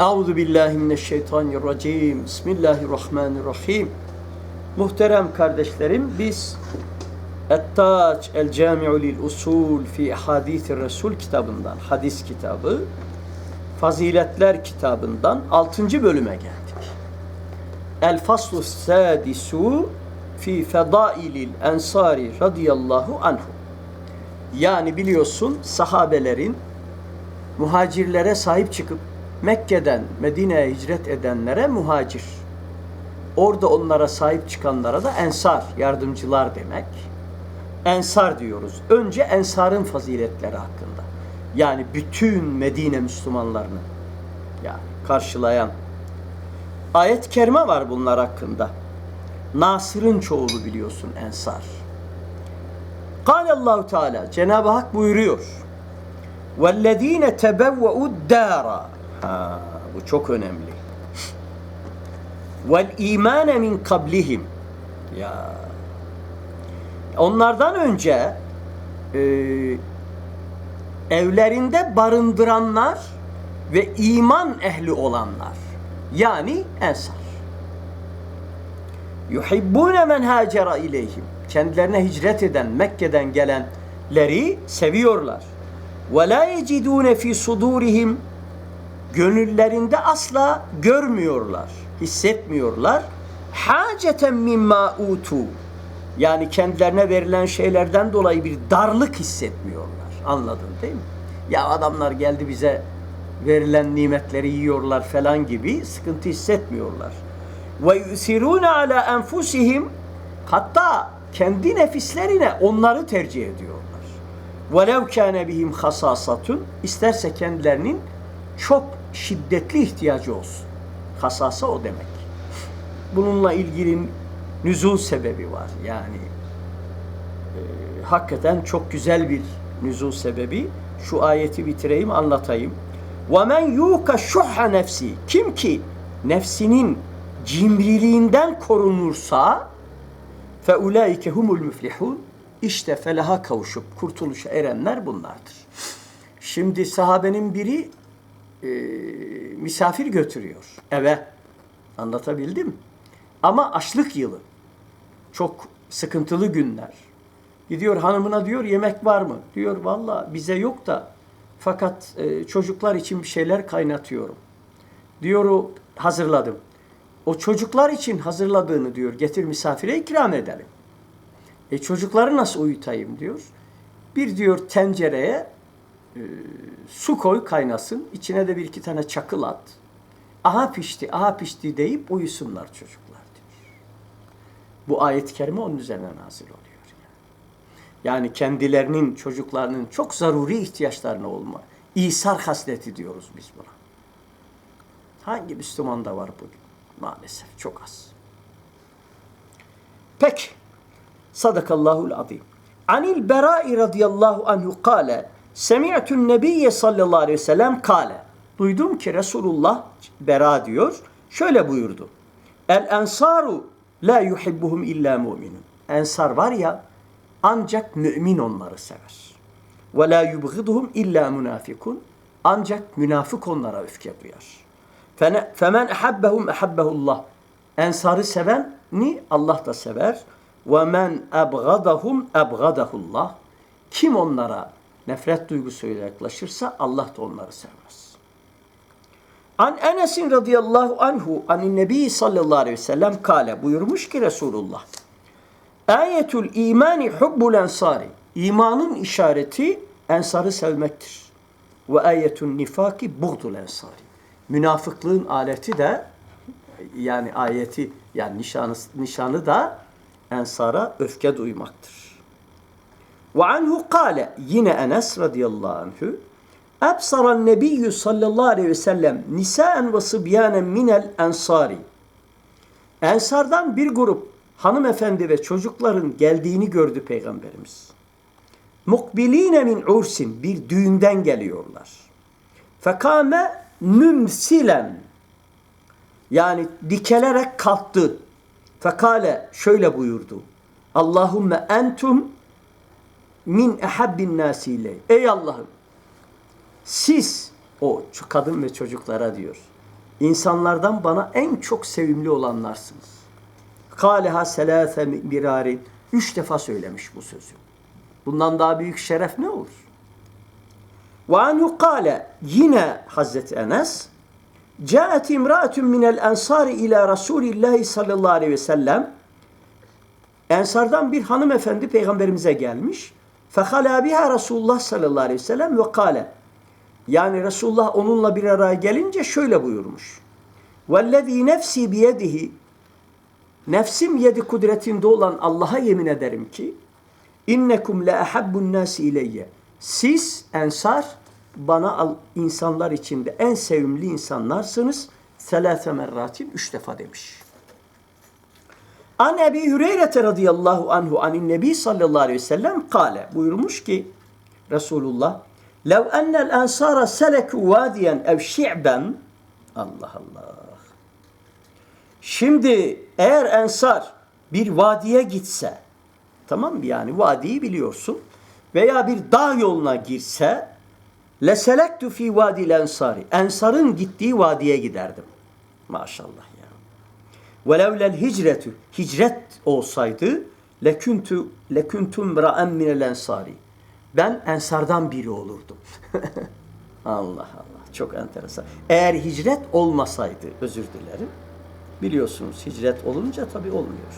Euzu billahi mineşşeytanirracim. Bismillahirrahmanirrahim. Muhterem kardeşlerim biz Et-Taç El-Cami'u lil Usul fi Hadis-i Resul kitabından, hadis kitabı, Faziletler kitabından 6. bölüme geldik. El Faslu Sadisu fi Fedailil Ensari radıyallahu anhu. Yani biliyorsun sahabelerin muhacirlere sahip çıkıp Mekke'den Medine'ye hicret edenlere muhacir. Orada onlara sahip çıkanlara da ensar, yardımcılar demek. Ensar diyoruz. Önce ensarın faziletleri hakkında. Yani bütün Medine Müslümanlarını yani karşılayan ayet-i kerime var bunlar hakkında. Nasır'ın çoğulu biliyorsun ensar. Kâle Allahu Teala Cenab-ı Hak buyuruyor. وَالَّذ۪ينَ تَبَوَّعُوا الدَّارَ bu çok önemli. Vel imane min kablihim. Ya. Onlardan önce e, evlerinde barındıranlar ve iman ehli olanlar. Yani ensar. Yuhibbune men hacera ileyhim. Kendilerine hicret eden, Mekke'den gelenleri seviyorlar. Ve la yecidune fi sudurihim gönüllerinde asla görmüyorlar, hissetmiyorlar. Haceten mimma utu. Yani kendilerine verilen şeylerden dolayı bir darlık hissetmiyorlar. Anladın değil mi? Ya adamlar geldi bize verilen nimetleri yiyorlar falan gibi sıkıntı hissetmiyorlar. Ve yusiruna ala enfusihim hatta kendi nefislerine onları tercih ediyorlar. Velev kâne bihim hasasatun isterse kendilerinin çok şiddetli ihtiyacı olsun. Hasasa o demek. Bununla ilgili nüzul sebebi var. Yani e, hakikaten çok güzel bir nüzul sebebi. Şu ayeti bitireyim, anlatayım. وَمَنْ يُوكَ شُحَّ nefsi Kim ki nefsinin cimriliğinden korunursa فَاُولَٰئِكَ humul müflihun İşte felaha kavuşup kurtuluşa erenler bunlardır. Şimdi sahabenin biri e, misafir götürüyor eve. Anlatabildim. Ama açlık yılı. Çok sıkıntılı günler. Gidiyor hanımına diyor yemek var mı? Diyor valla bize yok da fakat e, çocuklar için bir şeyler kaynatıyorum. Diyor o hazırladım. O çocuklar için hazırladığını diyor getir misafire ikram edelim. E çocukları nasıl uyutayım diyor. Bir diyor tencereye e, su koy kaynasın. İçine de bir iki tane çakıl at. Aha pişti, aha pişti deyip uyusunlar çocuklar diyor. Bu ayet-i kerime onun üzerine nazil oluyor. Yani. yani kendilerinin, çocuklarının çok zaruri ihtiyaçlarına olma. İsar hasleti diyoruz biz buna. Hangi Müslümanda var bugün? Maalesef çok az. Peki. Sadakallahul azim. Anil Berai radıyallahu anhu kâle Semi'tun nebiyye sallallahu aleyhi ve sellem kâle. Duydum ki Resulullah Bera diyor. Şöyle buyurdu. El ensaru la yuhibbuhum illa mu'minun. Ensar var ya ancak mümin onları sever. Ve la yubghiduhum illa munafikun. Ancak münafık onlara öfke duyar. Femen ehabbehum ehabbehullah. Ensarı seveni Allah da sever. Ve men ebgadahum ebgadahullah. Kim onlara nefret duygusuyla yaklaşırsa Allah da onları sevmez. An Enes'in radıyallahu anhu anin nebi sallallahu aleyhi ve sellem kale buyurmuş ki Resulullah. Ayetul imani hubbul ensari. İmanın işareti ensarı sevmektir. Ve ayetun nifaki buğdul ensari. Münafıklığın aleti de yani ayeti yani nişanı, nişanı da ensara öfke duymaktır. Ve anhu kâle yine Enes radıyallahu anhu Ebsaran nebiyyü sallallahu aleyhi ve sellem nisaen ve sıbyanen minel ensari. Ensardan bir grup hanımefendi ve çocukların geldiğini gördü Peygamberimiz. Mukbiline min ursin bir düğünden geliyorlar. Fekame mümsilen yani dikelerek kalktı. Fekale şöyle buyurdu. Allahümme entum min ehabbin nasi Ey Allah'ım siz o kadın ve çocuklara diyor. İnsanlardan bana en çok sevimli olanlarsınız. Kâleha selâfe mirârin. Üç defa söylemiş bu sözü. Bundan daha büyük şeref ne olur? Ve anhu kâle yine Hazreti Enes Câet imra'atun minel ensari ila Resulillahi sallallahu aleyhi ve sellem Ensardan bir hanımefendi peygamberimize gelmiş. Fehala biha Resulullah sallallahu aleyhi ve sellem ve kâle yani Resulullah onunla bir araya gelince şöyle buyurmuş. Vellezî nefsi biyedihi Nefsim yedi kudretinde olan Allah'a yemin ederim ki innekum la ahabbun nasi ileyye. Siz ensar bana insanlar içinde en sevimli insanlarsınız. Selâfe merratin üç defa demiş. An Ebi Hüreyre radıyallahu anhu anin nebi sallallahu aleyhi ve sellem kale buyurmuş ki Resulullah lev ennel ensara seleku vadiyen ev şi'ben Allah Allah Şimdi eğer ensar bir vadiye gitse tamam mı yani vadiyi biliyorsun veya bir dağ yoluna girse leselektu fi vadil ensari ensarın gittiği vadiye giderdim. Maşallah. Velevlel hicretu hicret olsaydı lekuntu lekuntum ra'en minel ensari. Ben ensardan biri olurdum. Allah Allah çok enteresan. Eğer hicret olmasaydı özür dilerim. Biliyorsunuz hicret olunca tabi olmuyor.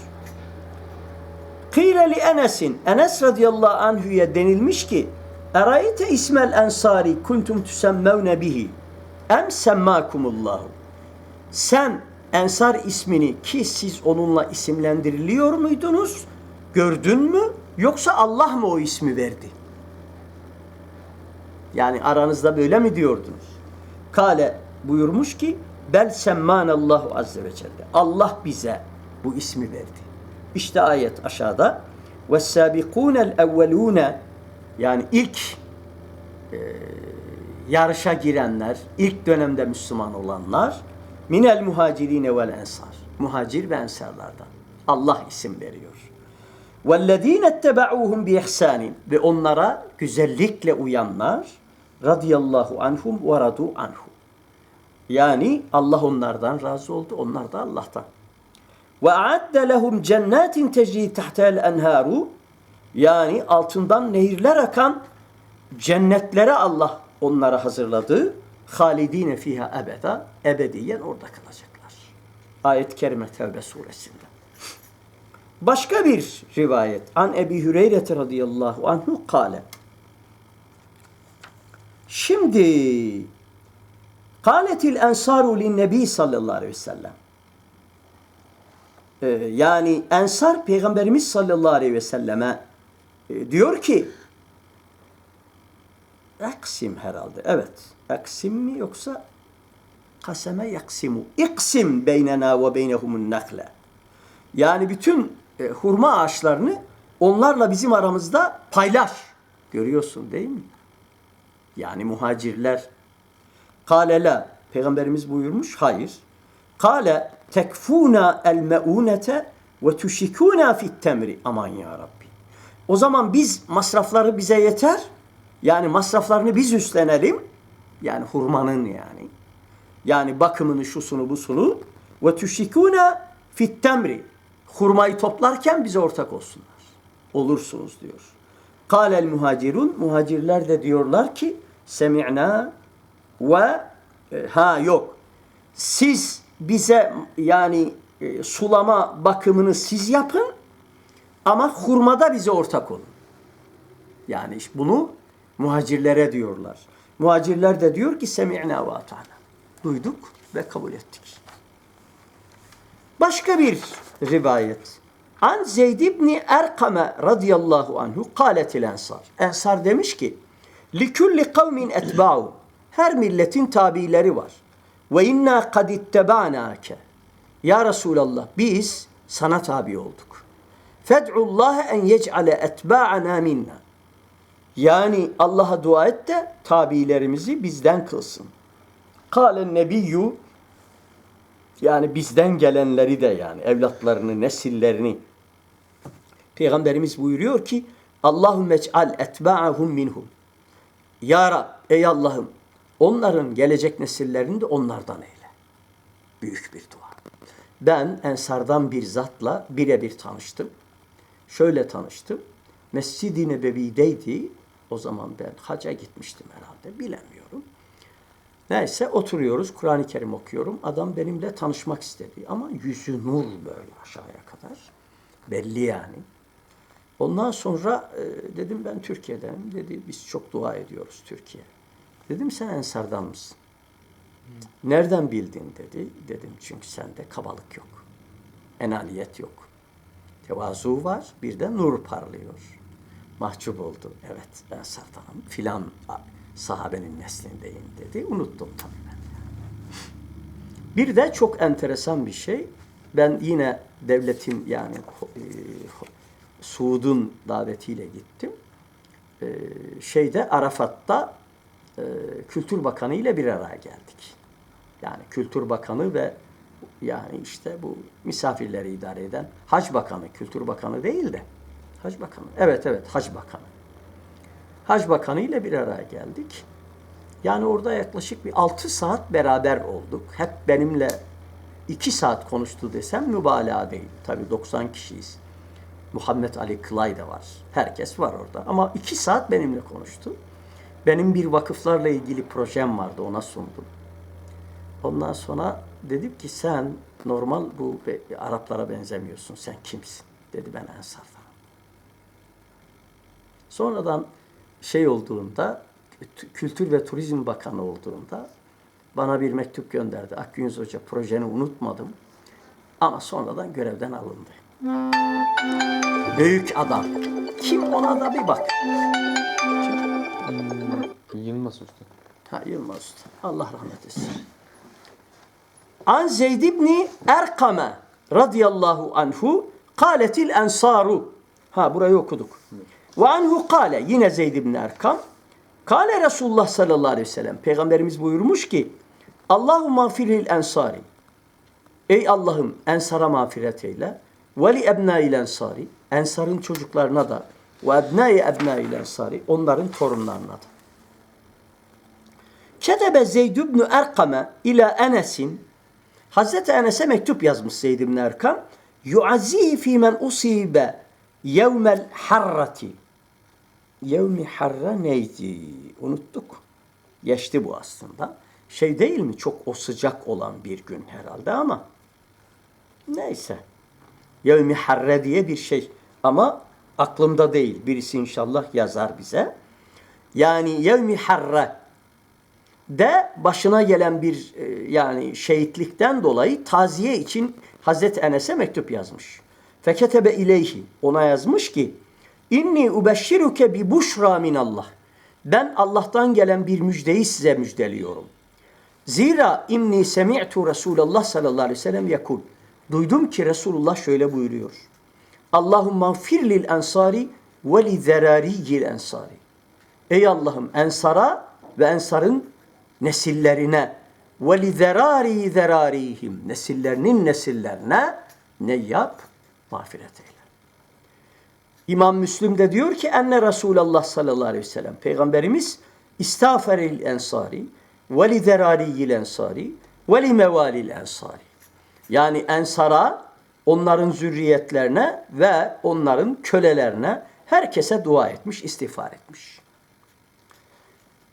Kıyle li Enes'in Enes radıyallahu anhu'ya denilmiş ki Erayte ismel ensari kuntum tüsemmevne bihi em semmakumullahu Sen ensar ismini ki siz onunla isimlendiriliyor muydunuz? Gördün mü? Yoksa Allah mı o ismi verdi? Yani aranızda böyle mi diyordunuz? Kale buyurmuş ki Bel semmanallahu azze ve celle. Allah bize bu ismi verdi. İşte ayet aşağıda. Sabikunel evvelune yani ilk e, yarışa girenler, ilk dönemde Müslüman olanlar minel muhacirine vel ensar. Muhacir ve ensarlardan. Allah isim veriyor. وَالَّذ۪ينَ اتَّبَعُوهُمْ بِإِحْسَانٍ Ve onlara güzellikle uyanlar radıyallahu anhum ve radu anhum. Yani Allah onlardan razı oldu, onlar da Allah'tan. Ve a'adde lehum cennetin tecri tahtel enharu yani altından nehirler akan cennetlere Allah onlara hazırladı. Halidine fiha ebeda ebediyen orada kalacaklar. Ayet-i Kerime Tevbe suresinde. Başka bir rivayet an Ebi Hüreyre radıyallahu anhu kale. Şimdi Kâletil ensaru linnebi sallallahu aleyhi ve sellem. Ee, yani ensar peygamberimiz sallallahu aleyhi ve selleme e, diyor ki Eksim herhalde. Evet. Eksim mi yoksa kaseme yaksimu. İksim beynena ve beynehumun nakle. Yani bütün e, hurma ağaçlarını onlarla bizim aramızda paylaş. Görüyorsun değil mi? Yani muhacirler Kale la. Peygamberimiz buyurmuş. Hayır. Kale tekfuna el meunete ve tuşikuna fit temri. Aman ya Rabbi. O zaman biz masrafları bize yeter. Yani masraflarını biz üstlenelim. Yani hurmanın yani. Yani bakımını, şusunu, busunu. Ve tuşikuna fit temri. Hurmayı toplarken bize ortak olsunlar. Olursunuz diyor. Kâlel muhacirun. Muhacirler de diyorlar ki semi'na ve e, ha yok. Siz bize yani e, sulama bakımını siz yapın ama hurmada bize ortak olun. Yani bunu muhacirlere diyorlar. Muhacirler de diyor ki semi'na ve ata'na. Duyduk ve kabul ettik. Başka bir rivayet. An Zeyd ibn Erkame radıyallahu anhu kâletil ensar. Ensar demiş ki likulli kavmin etba'u her milletin tabileri var. Ve inna kad ittebanake. Ya Resulallah biz sana tabi olduk. Fed'ullaha en yec'ale etba'ana minna. Yani Allah'a dua et de tabilerimizi bizden kılsın. Kâlen nebiyyü yani bizden gelenleri de yani evlatlarını, nesillerini. Peygamberimiz buyuruyor ki Allahümme ec'al etba'ahum minhum. Ya Rab, ey Allah'ım Onların gelecek nesillerini de onlardan eyle. Büyük bir dua. Ben Ensardan bir zatla birebir tanıştım. Şöyle tanıştım. Mescid-i Nebevi'deydi. O zaman ben haca gitmiştim herhalde. Bilemiyorum. Neyse oturuyoruz. Kur'an-ı Kerim okuyorum. Adam benimle tanışmak istedi. Ama yüzü nur böyle aşağıya kadar. Belli yani. Ondan sonra e, dedim ben Türkiye'denim. Dedi biz çok dua ediyoruz Türkiye. Dedim sen Ensardan mısın? Nereden bildin dedi. Dedim çünkü sende kabalık yok. Enaniyet yok. Tevazu var. Bir de nur parlıyor. Mahcup oldu. Evet ben Sardan'ım. Filan sahabenin neslindeyim dedi. Unuttum tabii ben. Bir de çok enteresan bir şey. Ben yine devletin yani e, Suud'un davetiyle gittim. E, şeyde Arafat'ta e, Kültür Bakanı ile bir araya geldik. Yani Kültür Bakanı ve yani işte bu misafirleri idare eden Hac Bakanı, Kültür Bakanı değil de Hac Bakanı. Evet evet Hac Bakanı. Hac Bakanı ile bir araya geldik. Yani orada yaklaşık bir 6 saat beraber olduk. Hep benimle 2 saat konuştu desem mübalağa değil. Tabii 90 kişiyiz. Muhammed Ali Kılay da var. Herkes var orada. Ama 2 saat benimle konuştu. Benim bir vakıflarla ilgili projem vardı. Ona sundum. Ondan sonra dedim ki sen normal bu Araplara benzemiyorsun. Sen kimsin? Dedi ben Ensar'danım. Sonradan şey olduğunda Kültür ve Turizm Bakanı olduğunda bana bir mektup gönderdi. Akgüz Hoca projeni unutmadım. Ama sonradan görevden alındı. Büyük adam. Kim ona da bir bak. Hmm, Yılmaz Usta. Ha Yılmaz Usta. Allah rahmet etsin. An Zeyd ibni Erkame radıyallahu anhu kâletil ensaru. Ha burayı okuduk. Ve anhu kâle yine Zeyd ibni Erkam. Kâle Resulullah sallallahu aleyhi ve sellem. Peygamberimiz buyurmuş ki Allahu mağfiril ensari. Ey Allah'ım ensara mağfiret eyle. Ve li ebnâil ensari. Ensarın çocuklarına da ve ebnâi ebnâil ensari. Onların torunlarına da. Ketebe Zeyd ibn Erkame ila Enes'in Hazreti Enes'e mektup yazmış Zeyd ibn Erkam. Yuazzihi fi men usibe yevmel harrati. Yevmi harra neydi? Unuttuk. Geçti bu aslında. Şey değil mi? Çok o sıcak olan bir gün herhalde ama neyse. Yevmi harre diye bir şey. Ama aklımda değil. Birisi inşallah yazar bize. Yani yevmi harre de başına gelen bir e, yani şehitlikten dolayı taziye için Hazreti Enes'e mektup yazmış. Feketebe ileyhi ona yazmış ki inni ubeşşiruke bi buşra minallah. Ben Allah'tan gelen bir müjdeyi size müjdeliyorum. Zira inni semi'tu Resulullah sallallahu aleyhi ve sellem yakul. Duydum ki Resulullah şöyle buyuruyor. Allahumma gfir lil ensari ve li zerariyil ensari. Ey Allah'ım ensara ve ensarın nesillerine ve li zerari zerarihim nesillerinin nesillerine ne yap? Mağfiret eyle. İmam Müslim de diyor ki enne Resulullah sallallahu aleyhi ve sellem Peygamberimiz istağferil ensari ve li zerariyil ensari ve li mevalil ensari. Yani ensara, onların zürriyetlerine ve onların kölelerine herkese dua etmiş, istiğfar etmiş.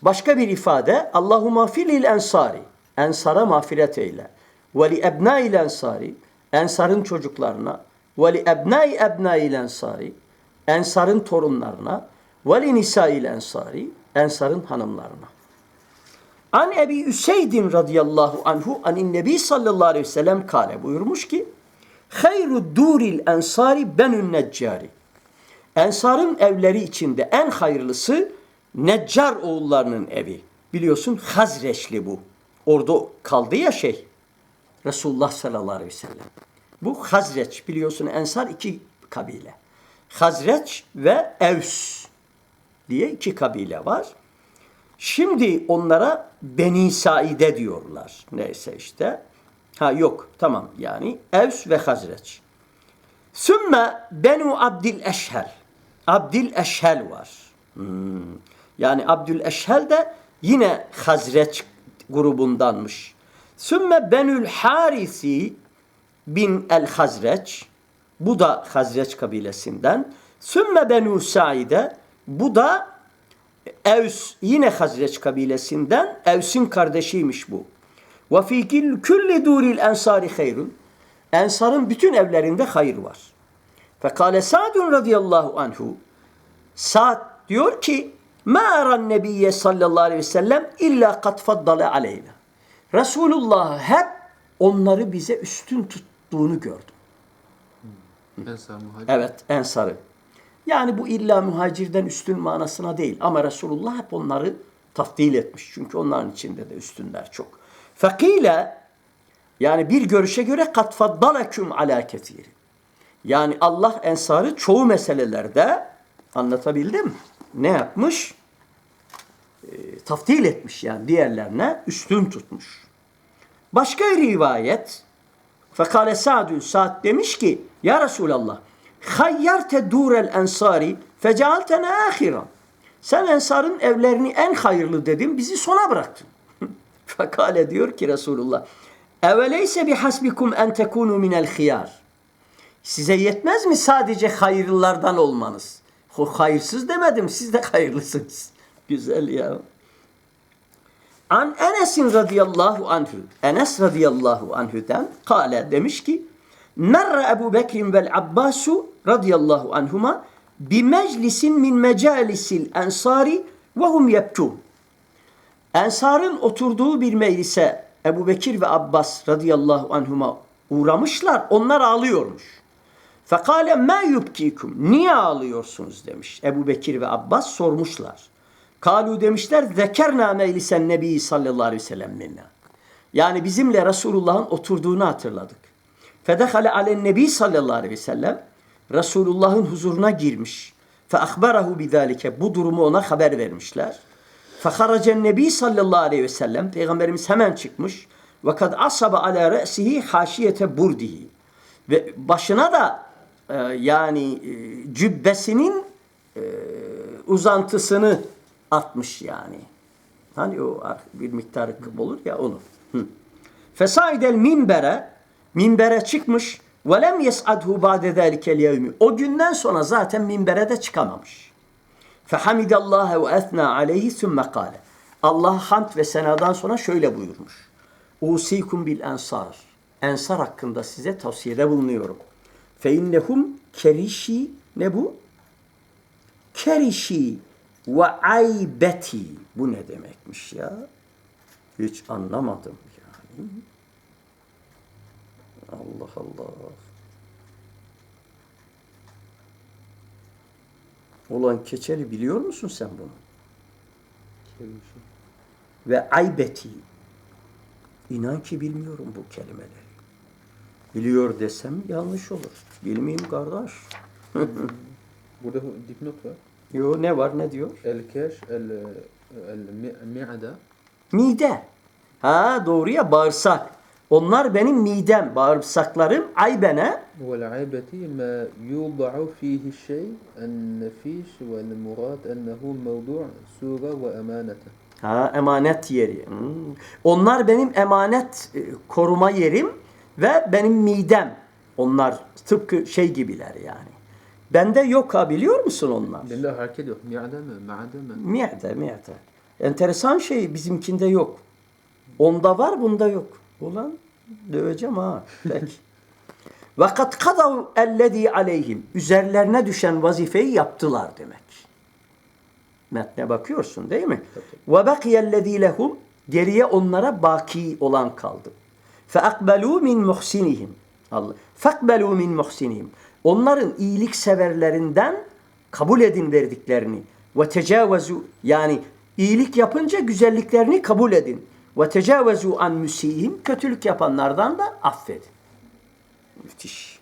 Başka bir ifade Allahu mağfirlil ensari. Ensara mağfiret eyle. Ve li ebnail ensari. Ensarın çocuklarına. Ve li ebnai ebnail ensari. Ensarın torunlarına. Ve nisail ensari. Ensarın hanımlarına. An Ebi Üseydin radıyallahu anhu anin Nebi sallallahu aleyhi ve sellem kale buyurmuş ki Hayru duril ensari benün neccari. Ensarın evleri içinde en hayırlısı Neccar oğullarının evi. Biliyorsun Hazreçli bu. Orada kaldı ya şey. Resulullah sallallahu aleyhi ve sellem. Bu Hazreç biliyorsun Ensar iki kabile. Hazreç ve Evs diye iki kabile var. Şimdi onlara Beni Saide diyorlar. Neyse işte. Ha yok tamam yani Evs ve Hazreç. Sümme Benu Abdil Eşhel. Abdil Eşhel var. Hmm. Yani Abdül Eşhel de yine Hazreç grubundanmış. Sümme Benül Harisi bin el Hazreç. Bu da Hazreç kabilesinden. Sümme Benu Saide. Bu da Evs yine Hazreç kabilesinden. Evs'in kardeşiymiş bu. Ve fi külli duril ensari hayrun. Ensarın bütün evlerinde hayır var. Fekale Sa'dun radıyallahu anhu. Sa'd diyor ki Ma eran nebiyye sallallahu aleyhi ve sellem illa kat faddale aleyna. Resulullah hep onları bize üstün tuttuğunu gördüm. Ensar muhacir. Evet ensarı. Yani bu illa muhacirden üstün manasına değil. Ama Resulullah hep onları tafdil etmiş. Çünkü onların içinde de üstünler çok. Fakile yani bir görüşe göre kat faddaleküm ala ketiri. Yani Allah ensarı çoğu meselelerde anlatabildim. Ne yapmış? E, tafdil etmiş yani diğerlerine üstün tutmuş. Başka bir rivayet Fekale Sa'dun Sa'd demiş ki Ya Resulallah hayyarte durel ensari fecealtene ahiran. Sen ensarın evlerini en hayırlı dedim bizi sona bıraktın. Fekale diyor ki Resulullah Eveleyse bihasbikum en tekunu minel hiyar. Size yetmez mi sadece hayırlılardan olmanız? Hayırsız demedim siz de hayırlısınız. Güzel ya. An Enes'in radıyallahu anhu. Enes radıyallahu anhu'dan kale demiş ki Merre Ebu Bekir vel Abbasu radıyallahu anhuma bi meclisin min mecalisil ensari ve hum yebkûn. Ensarın oturduğu bir meclise Ebu Bekir ve Abbas radıyallahu anhuma uğramışlar. Onlar ağlıyormuş. Fekale ma yubkikum. Niye ağlıyorsunuz demiş. Ebu Bekir ve Abbas sormuşlar. Kalu demişler zekerna meclisen nebi sallallahu aleyhi ve sellem minna. Yani bizimle Resulullah'ın oturduğunu hatırladık. Fedehale alen nebi sallallahu aleyhi ve sellem Resulullah'ın huzuruna girmiş. Fe ahbarahu bidalike bu durumu ona haber vermişler. Feharacen nebi sallallahu aleyhi ve sellem peygamberimiz hemen çıkmış. Ve kad asaba ala re'sihi haşiyete burdihi. Ve başına da e, yani e, cübbesinin e, uzantısını atmış yani. Hani o bir miktarı kıp olur ya onu. Fesaidel minbere minbere çıkmış ve lem yes'adhu ba'de zalikel yevmi. O günden sonra zaten minbere de çıkamamış. Fehamidallah ve etna aleyhi sümme kâle. Allah hamd ve senadan sonra şöyle buyurmuş. Usikum bil ensar. Ensar hakkında size tavsiyede bulunuyorum. Fe innehum kerişi ne bu? Kerişi ve aybeti. Bu ne demekmiş ya? Hiç anlamadım yani. Allah Allah. Olan keçeli biliyor musun sen bunu? Ve aybeti. İnan ki bilmiyorum bu kelimeleri. Biliyor desem yanlış olur. Bilmeyeyim kardeş. Burada dipnot var. Yo ne var ne diyor? El keş, el, el mi- mi'ada. Mide. Ha doğru ya bağırsak. Onlar benim midem, bağırsaklarım aybene. Ve'l-aybeti ma yud'u fihi şey en-nefiş ve'l-murad ennehu. Ha, emanet yeri. Hmm. Onlar benim emanet e, koruma yerim ve benim midem. Onlar tıpkı şey gibiler yani. Bende yok ha biliyor musun onlar? Bende hareket yok. Mi'de mi? Ma'de mi? Mi'de, mi'de. Enteresan şey bizimkinde yok. Onda var bunda yok. Ulan döveceğim ha. Peki. Vakat kadav ellezî aleyhim. Üzerlerine düşen vazifeyi yaptılar demek. Metne bakıyorsun değil mi? Ve bakiyellezî lehum. Geriye onlara baki olan kaldı. Fe akbelû min muhsinihim. Allah. Fakbelû min muhsinihim. Onların iyilik severlerinden kabul edin verdiklerini. Ve tecavüzü yani iyilik yapınca güzelliklerini kabul edin. Ve tecavüzü an müsihim kötülük yapanlardan da affedin. Müthiş.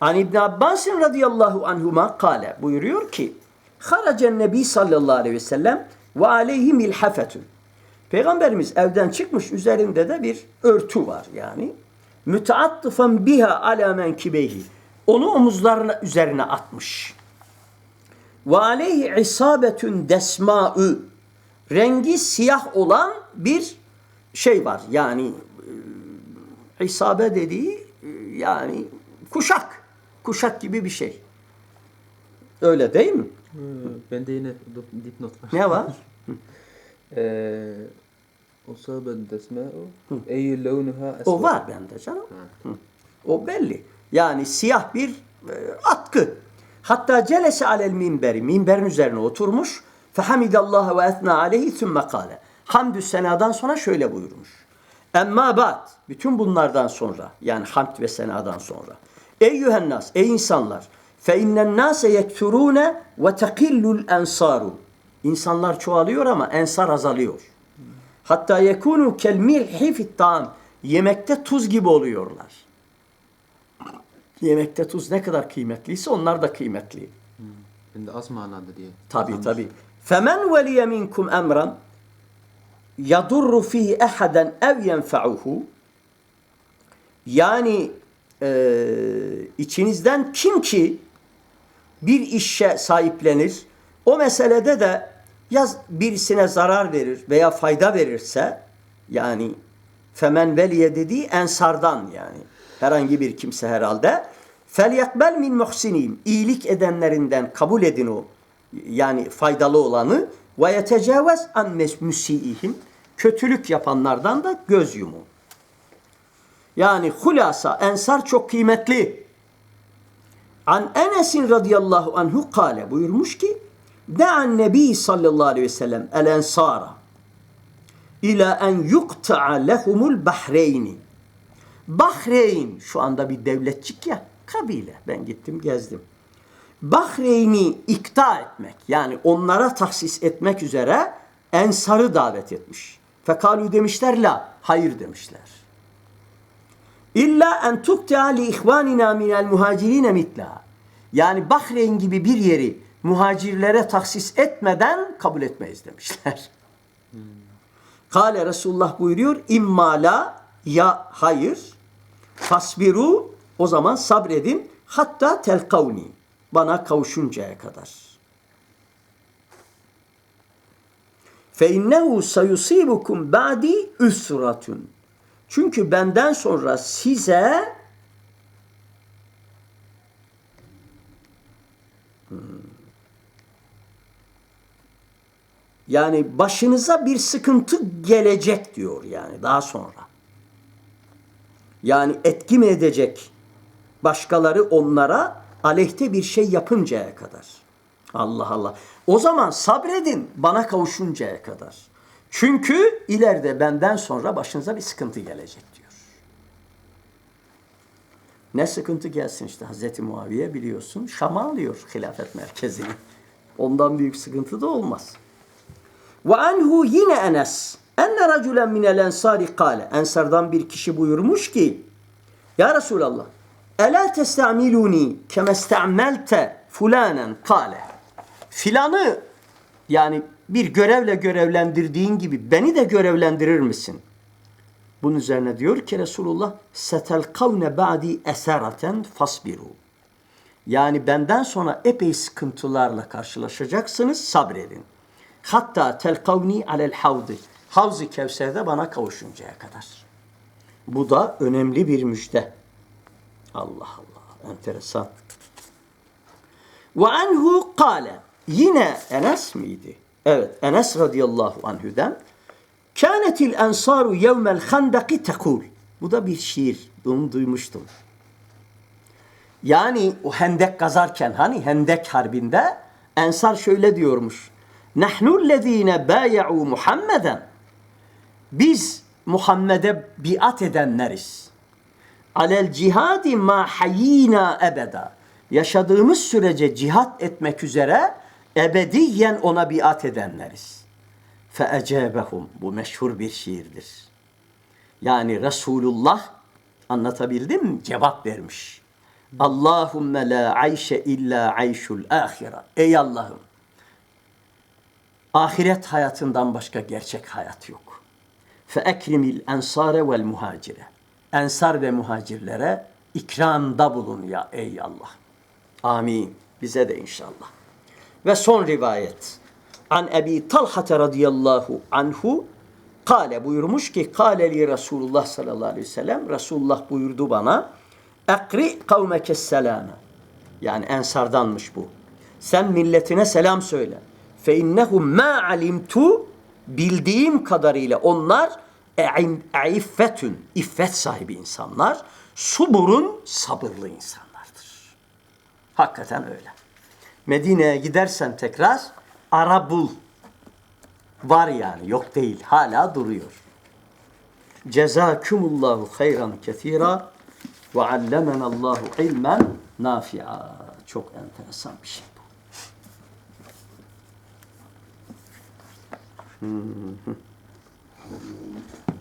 An İbn Abbas radıyallahu anhuma kale buyuruyor ki Haracen Nebi sallallahu aleyhi ve sellem ve aleyhi milhafetun. Peygamberimiz evden çıkmış üzerinde de bir örtü var yani. Müteattıfen biha ala menkibeyhi. Onu omuzlarına üzerine atmış. Ve aleyhi isabetun desma'u. Rengi siyah olan bir şey var. Yani İsabe dediği e, yani kuşak. Kuşak gibi bir şey. Öyle değil mi? Ee, Bende yine dip- dipnot var. Ne var? Ee, Usabe desma'u ey levnuha O var bende canım. O belli. Yani siyah bir e, atkı. Hatta celese alel minberi. Minberin üzerine oturmuş. Fehamidallahi ve etna aleyhi sümme kâle. Hamdü senadan sonra şöyle buyurmuş. Emma ba'd. Bütün bunlardan sonra yani hamd ve senadan sonra. Eyyühen nas, ey insanlar. Fe innen nase yekturune ve tekillul ensaru. İnsanlar çoğalıyor ama ensar azalıyor. Hatta yekunu kel milhi fit ta'am. Yemekte tuz gibi oluyorlar. Yemekte tuz ne kadar kıymetliyse onlar da kıymetli. Bende az manada diye. Tabi Anlamış. Femen veliye minkum emran yadurru fihi ehaden ev yenfa'uhu. Yani e, içinizden kim ki bir işe sahiplenir o meselede de ya birisine zarar verir veya fayda verirse yani femen veliye dediği ensardan yani herhangi bir kimse herhalde felyekbel min muhsinin iyilik edenlerinden kabul edin o yani faydalı olanı ve yetecavez an müsiihim kötülük yapanlardan da göz yumun. Yani hulasa ensar çok kıymetli. An Enes'in radıyallahu anhu kale buyurmuş ki Da'an Nebi sallallahu aleyhi ve sellem el ensara ila en yukta'a lehumul bahreyni. Bahreyn şu anda bir devletçik ya kabile. Ben gittim gezdim. Bahreyn'i ikta etmek yani onlara tahsis etmek üzere ensarı davet etmiş. Fekalu demişler la hayır demişler. İlla en tukta li ihvanina minel muhacirine mitla. Yani Bahreyn gibi bir yeri muhacirlere tahsis etmeden kabul etmeyiz demişler. Kale Resulullah buyuruyor imma la ya hayır fasbiru o zaman sabredin hatta telkavni bana kavuşuncaya kadar. İnnehu sayusibukum ba'di üsratun. Çünkü benden sonra size Hmm. yani başınıza bir sıkıntı gelecek diyor yani daha sonra. Yani etki mi edecek başkaları onlara aleyhte bir şey yapıncaya kadar. Allah Allah. O zaman sabredin bana kavuşuncaya kadar. Çünkü ileride benden sonra başınıza bir sıkıntı gelecek diyor. Ne sıkıntı gelsin işte Hazreti Muaviye biliyorsun Şam'a alıyor hilafet merkezini. Ondan büyük sıkıntı da olmaz. Ve anhu yine Enes. Enne raculen minel ensari kale. Ensardan bir kişi buyurmuş ki Ya Resulallah Ela testamiluni kemesta'melte fulanen kale. Filanı yani bir görevle görevlendirdiğin gibi beni de görevlendirir misin? Bunun üzerine diyor ki Resulullah setelkavne ba'di eseraten fasbiru. Yani benden sonra epey sıkıntılarla karşılaşacaksınız sabredin. Hatta telkavni alel havdi. Havz-ı Kevser'de bana kavuşuncaya kadar. Bu da önemli bir müjde. Allah Allah. Enteresan. Ve anhu kâle. Yine Enes miydi? Evet. Enes radıyallahu anhüden. Kânetil ensaru yevmel handaki tekul. Bu da bir şiir. Bunu duymuştum. Yani o hendek kazarken hani hendek harbinde ensar şöyle diyormuş. Nahnu lezine bay'u Muhammeden. Biz Muhammed'e biat edenleriz. Alel cihadi ma hayyina ebeda. Yaşadığımız sürece cihat etmek üzere ebediyen ona biat edenleriz. Feecebehum. Bu meşhur bir şiirdir. Yani Resulullah anlatabildim mi? Cevap vermiş. Allahümme la ayşe illa ayşul ahire. Ey Allah'ım. Ahiret hayatından başka gerçek hayat yok. Fe ekrimil ensare vel muhacire. Ensar ve muhacirlere ikramda bulun ya ey Allah. Amin. Bize de inşallah. Ve son rivayet. An Ebi Talha radıyallahu anhu Kale buyurmuş ki Kaleli Resulullah sallallahu aleyhi ve sellem Resulullah buyurdu bana Ekri kavmeke selame Yani ensardanmış bu. Sen milletine selam söyle. Fe innehum ma alimtu bildiğim kadarıyla onlar eiffetün iffet sahibi insanlar. Suburun sabırlı insanlardır. Hakikaten öyle. Medine'ye gidersen tekrar ara bul. Var yani yok değil. Hala duruyor. Cezakumullahu hayran kesira ve allemenallahu ilmen nafi'a. Çok enteresan bir şey bu. Hı Amém.